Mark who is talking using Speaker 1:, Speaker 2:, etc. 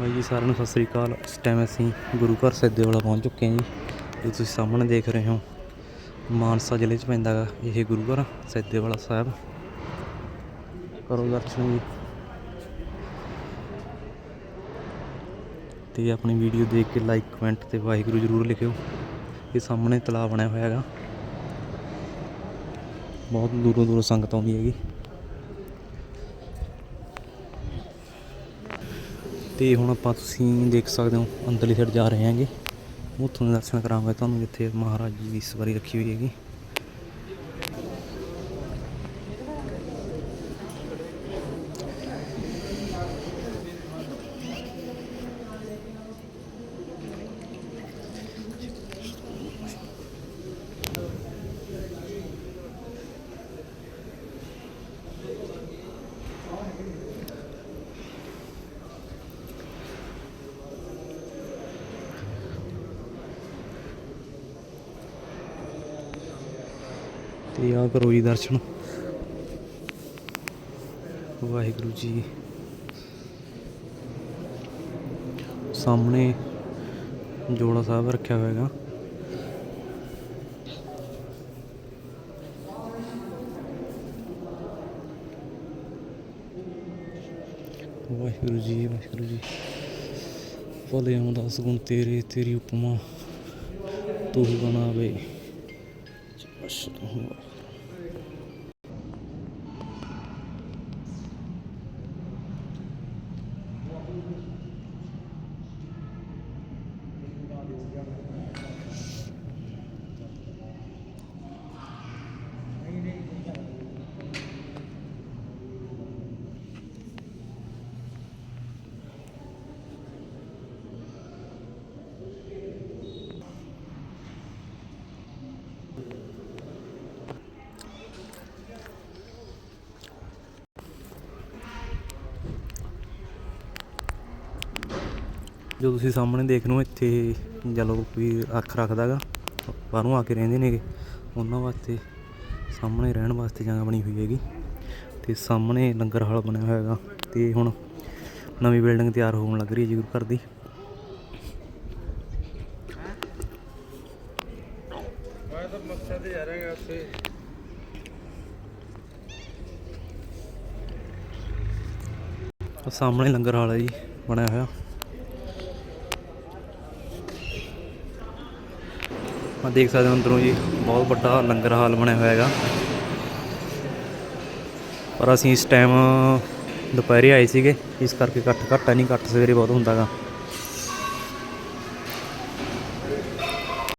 Speaker 1: ਬਾਈ ਜੀ ਸਾਰਿਆਂ ਨੂੰ ਸਤਿ ਸ੍ਰੀ ਅਕਾਲ। ਇਸ ਟਾਈਮ ਅਸੀਂ ਗੁਰੂ ਘਰ ਸੈਦੇ ਵਾਲਾ ਪਹੁੰਚ ਚੁੱਕੇ ਹਾਂ ਜੀ। ਜੋ ਤੁਸੀਂ ਸਾਹਮਣੇ ਦੇਖ ਰਹੇ ਹੋ, ਮਾਨਸਾ ਜ਼ਿਲ੍ਹੇ 'ਚ ਪੈਂਦਾ ਗਾ ਇਹ ਗੁਰੂ ਘਰ ਸੈਦੇ ਵਾਲਾ ਸਾਹਿਬ। ਕਰੋ ਦਰਸ਼ਨ ਜੀ। ਤੇ ਆਪਣੀ ਵੀਡੀਓ ਦੇਖ ਕੇ ਲਾਈਕ ਕਮੈਂਟ ਤੇ ਵਾਹਿਗੁਰੂ ਜ਼ਰੂਰ ਲਿਖਿਓ। ਇਹ ਸਾਹਮਣੇ ਤਲਾਅ ਬਣਿਆ ਹੋਇਆ ਹੈਗਾ ਬਹੁਤ ਦੂਰੋਂ ਦੂਰੋਂ ਸੰਗਤ ਆਉਂਦੀ ਹੈਗੀ। ਤੇ ਹੁਣ ਆਪਾਂ ਤੁਸੀਂ ਦੇਖ ਸਕਦੇ ਹੋ, ਅੰਦਰਲੀ ਸਾਈਡ ਜਾ ਰਹੇ ਹਾਂਗੇ। ਉੱਥੋਂ ਦੇ ਦਰਸ਼ਨ ਕਰਾਂਗੇ ਤੁਹਾਨੂੰ, ਜਿੱਥੇ ਮਹਾਰਾਜ ਜੀ ਦੀ ਸਵਾਰੀ ਰੱਖੀ ਹੋਈ ਹੈਗੀ। ਤੇ ਆ ਕਰੋ ਜੀ ਦਰਸ਼ਨ। ਵਾਹਿਗੁਰੂ ਜੀ। ਸਾਹਮਣੇ ਜੋੜਾ ਸਾਹਿਬ ਰੱਖਿਆ ਹੋਇਆ ਵਾਹਿਗੁਰੂ ਜੀ ਵਾਹਿਗੁਰੂ ਜੀ। ਭਲੇ ਦਾ ਸਗੁਣ ਤੇਰੇ, ਤੇਰੀ ਉਪਮਾ ਤੂੰ ਹੀ ਬਣਾਵੇ। 是的 ਜੋ ਤੁਸੀਂ ਸਾਹਮਣੇ ਦੇਖ ਰਹੇ ਹੋ ਇੱਥੇ ਜਲੋ ਕੋਈ ਅੱਖ ਰੱਖਦਾਗਾ ਬਾਹਰੋਂ ਆ ਕੇ ਰਹਿੰਦੇ ਨੇਗੇ। ਉਹਨਾਂ ਵਾਸਤੇ ਸਾਹਮਣੇ ਰਹਿਣ ਵਾਸਤੇ ਜਗ੍ਹਾ ਬਣੀ ਹੋਈ ਹੈਗੀ। ਤੇ ਸਾਹਮਣੇ ਲੰਗਰ ਹਾਲ ਬਣਿਆ ਹੋਇਆ ਹੈਗਾ। ਤੇ ਹੁਣ ਨਵੀਂ ਬਿਲਡਿੰਗ ਤਿਆਰ ਹੋਣ ਲੱਗ ਰਹੀ ਹੈ ਜੀ ਗੁਰੂ ਘਰ ਦੀ। ਸਾਹਮਣੇ ਲੰਗਰ ਹਾਲ ਹੈ ਜੀ ਬਣਿਆ ਹੋਇਆ। ਆ ਦੇਖ ਸਕਦੇ ਹੋ ਅੰਦਰੋਂ ਜੀ, ਬਹੁਤ ਵੱਡਾ ਲੰਗਰ ਹਾਲ ਬਣਿਆ ਹੋਇਆ ਹੈਗਾ। ਪਰ ਅਸੀਂ ਇਸ ਟਾਈਮ ਦੁਪਹਿਰੇ ਆਏ ਸੀਗੇ, ਇਸ ਕਰਕੇ ਇਕੱਠ ਘੱਟ ਹੈ ਨਹੀਂ ਇਕੱਠ ਸਵੇਰੇ ਬਹੁਤ ਹੁੰਦਾਗਾ